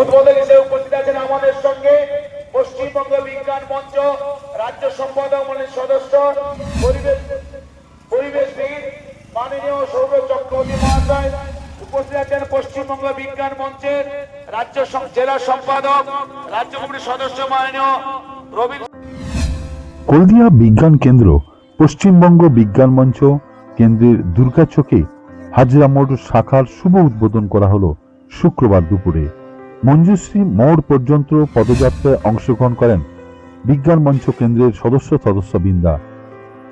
উদ্বোধক হিসেবে উপস্থিত আছেন আমাদের সঙ্গে পশ্চিমবঙ্গ বিজ্ঞান মঞ্চ রাজ্য সম্পাদক সদস্য, পরিবেশ পরিবেশবিদ, মাননীয় চক্রবর্তী মহাশয়। উপস্থিত আছেন পশ্চিমবঙ্গ বিজ্ঞান মঞ্চের রাজ্য জেলা সম্পাদক, রাজ্য কমিটির সদস্য মাননীয় হলদিয়া বিজ্ঞান কেন্দ্র, পশ্চিমবঙ্গ বিজ্ঞান মঞ্চ কেন্দ্রের দুর্গাচকে হাজরা মোড় শাখার শুভ উদ্বোধন করা হলো। শুক্রবার দুপুরে মঞ্জুশ্রী মোড় পর্যন্ত পদযাত্রায় অংশগ্রহণ করেন বিজ্ঞান মঞ্চ কেন্দ্রের সদস্য সদস্যবৃন্দা।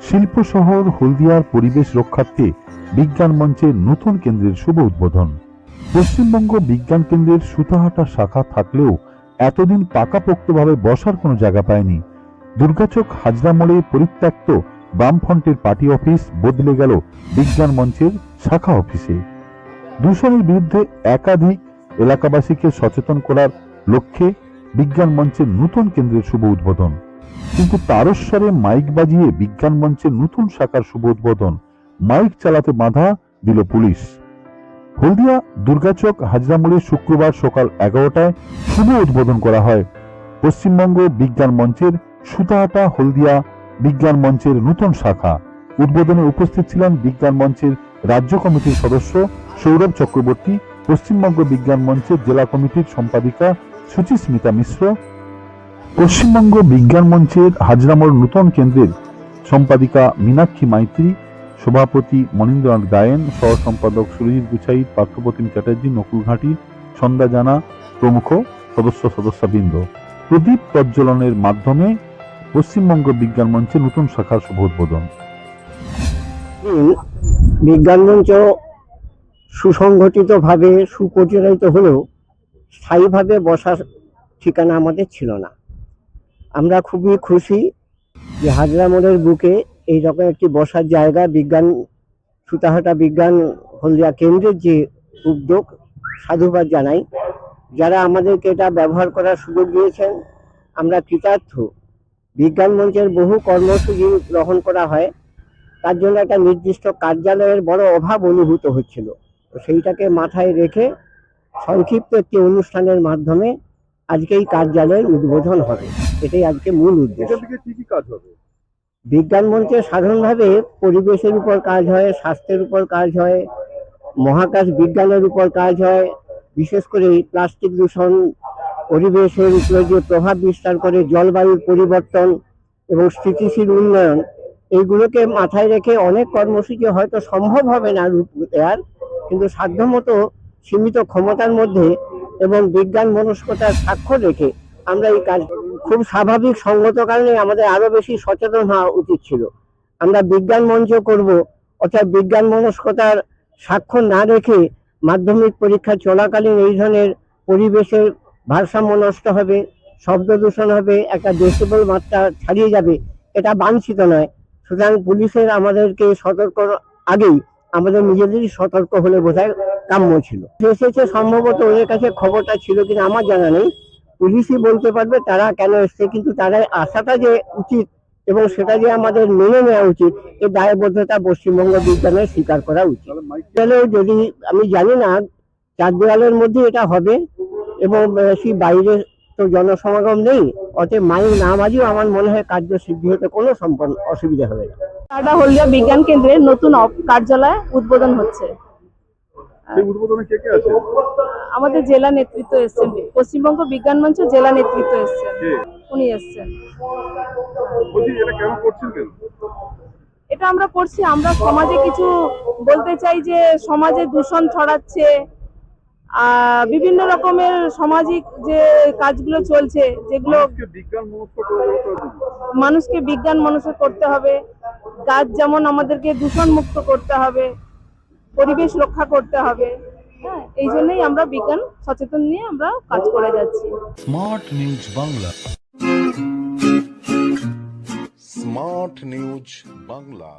শিল্প শহর হলদিয়ার পরিবেশ রক্ষার্থে বিজ্ঞান মঞ্চের নতুন কেন্দ্রের শুভ উদ্বোধন। পশ্চিমবঙ্গ বিজ্ঞান কেন্দ্রের সুতাহাটা শাখা থাকলেও এতদিন পাকাপোক্তভাবে বসার কোনো জায়গা পায়নি। দুর্গাচক হাজরা মোড়ে পরিত্যক্ত বামফ্রন্টের পার্টি অফিস বদলে গেল বিজ্ঞান মঞ্চের শাখা অফিসে। দূষণের বিরুদ্ধে একাধিক এলাকাবাসীকে সচেতন করার লক্ষ্যে বিজ্ঞান মঞ্চের নতুন কেন্দ্রের শুভ উদ্বোধন। কিন্তু তারস্বরে মাইক বাজিয়ে বিজ্ঞান মঞ্চের নতুন শাখার শুভ উদ্বোধন। মাইক চালাতে বাধা দিল পুলিশ। হলদিয়া দুর্গাচক হাজরা মোড়ে শুক্রবার সকাল এগারোটায় শুভ উদ্বোধন করা হয়। পশ্চিমবঙ্গ বিজ্ঞান মঞ্চের সুতাহাটা হলদিয়া বিজ্ঞান মঞ্চের নতুন শাখা। উদ্বোধনে উপস্থিত ছিলেন বিজ্ঞান মঞ্চের রাজ্য কমিটির সদস্য সৌরভ চক্রবর্তী, পশ্চিমবঙ্গ বিজ্ঞান মঞ্চের জেলা কমিটির সম্পাদিকা সুচিস্মিতা মিশ্র। পশ্চিমবঙ্গ বিজ্ঞান মঞ্চের হাজরামোড় নূতন কেন্দ্রের সম্পাদিকা মীনাক্ষী মাইত্রী, সভাপতি মনীন্দ্রনাথ গায়েন সহ সম্পাদক সুরজিৎ গুছাই, পার্থপ্রতিম চ্যাটার্জি নকুল ঘাঁটি সন্ধ্যা জানা, প্রমুখ সদস্য সদস্যবৃন্দ। প্রদীপ প্রজ্বলনের মাধ্যমে পশ্চিমবঙ্গ বিজ্ঞান মঞ্চে নতুন শাখার শুভ উদ্বোধন। বিজ্ঞান মঞ্চ সুসংগঠিতভাবে, সুপরিচালিত হলেও স্থায়ীভাবে বসার ঠিকানা আমাদের ছিল না। আমরা খুবই খুশি যে হাজরা মোড়ের বুকে এই রকম একটি বসার জায়গা, বিজ্ঞান, সুতাহাটা বিজ্ঞান হলদিয়া কেন্দ্রের যে উদ্যোগ, সাধুবাদ জানাই। যারা আমাদেরকে এটা ব্যবহার করার সুযোগ দিয়েছেন, আমরা কৃতার্থ। বিজ্ঞান মঞ্চের বহু কর্মসূচি গ্রহণ করা হয়, তার জন্য একটা নির্দিষ্ট কার্যালয়ের বড় অভাব অনুভূত হচ্ছিল। তো সেইটাকে মাথায় রেখে সংক্ষিপ্ত একটি অনুষ্ঠানের মাধ্যমে আজকে এই কার্যালয়ের উদ্বোধন হবে। এটাই আজকে মূল উদ্দেশ্য। কাজ হবে? বিজ্ঞান মঞ্চে সাধারণভাবে পরিবেশের উপর কাজ হয় স্বাস্থ্যের উপর কাজ হয় মহাকাশ বিজ্ঞানের উপর কাজ হয় বিশেষ করে প্লাস্টিক দূষণ পরিবেশের উপরে যে প্রভাব বিস্তার করে জলবায়ুর পরিবর্তন এবং স্থিতিশীল উন্নয়ন এইগুলোকে মাথায় রেখে অনেক কর্মসূচি হয়তো সম্ভব হবে না রূপ দেওয়ার কিন্তু সাধ্যমতো সীমিত ক্ষমতার মধ্যে এবং বিজ্ঞান মনস্কতার স্বাক্ষর রেখে আমরা এই কাজ খুব স্বাভাবিক সঙ্গত কারণে আমাদের আরও বেশি সচেতন হওয়া উচিত ছিল। আমরা বিজ্ঞান মঞ্চ করব, অর্থাৎ বিজ্ঞান মনস্কতার স্বাক্ষর না রেখে মাধ্যমিক পরীক্ষা চলাকালীন এই ধরনের পরিবেশের ভারসাম্য নষ্ট হবে, শব্দ দূষণ হবে, একটা ডেসিবল মাত্রা ছাড়িয়ে যাবে, এটা বাঞ্ছিত নয়। সুতরাং পুলিশের আমাদেরকে সতর্ক আগেই আমাদের নিজেদেরই সতর্ক হলে বোধহয় কাম্য ছিল। এসেছে সম্ভবত ওদের কাছে খবরটা ছিল কিনা আমার জানা নেই। পুলিশই বলতে পারবে তারা কেন এসছে, কিন্তু তারা আসাটা যে উচিত এবং সেটা যে আমাদের মেনে নেওয়া উচিত এই দায়বদ্ধতা পশ্চিমবঙ্গ বিজ্ঞানের স্বীকার করা উচিত। যদি আমি জানি না চার দেওয়ালের মধ্যে এটা হবে এবং বেশি বাইরে তো জনসমাগম নেই, অতএব মাইক না বাজিও আমার মনে হয় কার্য সিদ্ধি হতে কোনো সম্পন্ন অসুবিধা হবে না। টাটা হলদিয়া বিজ্ঞান কেন্দ্রের নতুন কার্যালয় উদ্বোধন হচ্ছে। আমাদের জেলা নেতৃত্ব এসছেন। পশ্চিমবঙ্গ বিজ্ঞান মঞ্চ জেলা নেতৃত্ব এসছেন। উনি এসছেন। এটা আমরা করছি আমরা সমাজে কিছু বলতে চাই যে সমাজে দূষণ ছড়াচ্ছে বিভিন্ন রকমের সামাজিক যে কাজগুলো চলছে যেগুলো মানুষকে বিজ্ঞান মনস্ক করতে হবে। গাছ যেমন আমাদেরকে দূষণ মুক্ত করতে হবে পরিবেশ রক্ষা করতে হবে। হ্যাঁ এই জন্যই আমরা বিজ্ঞান সচেতন নিয়ে আমরা কাজ করে যাচ্ছি। Smart news Bangla. Smart news Bangla.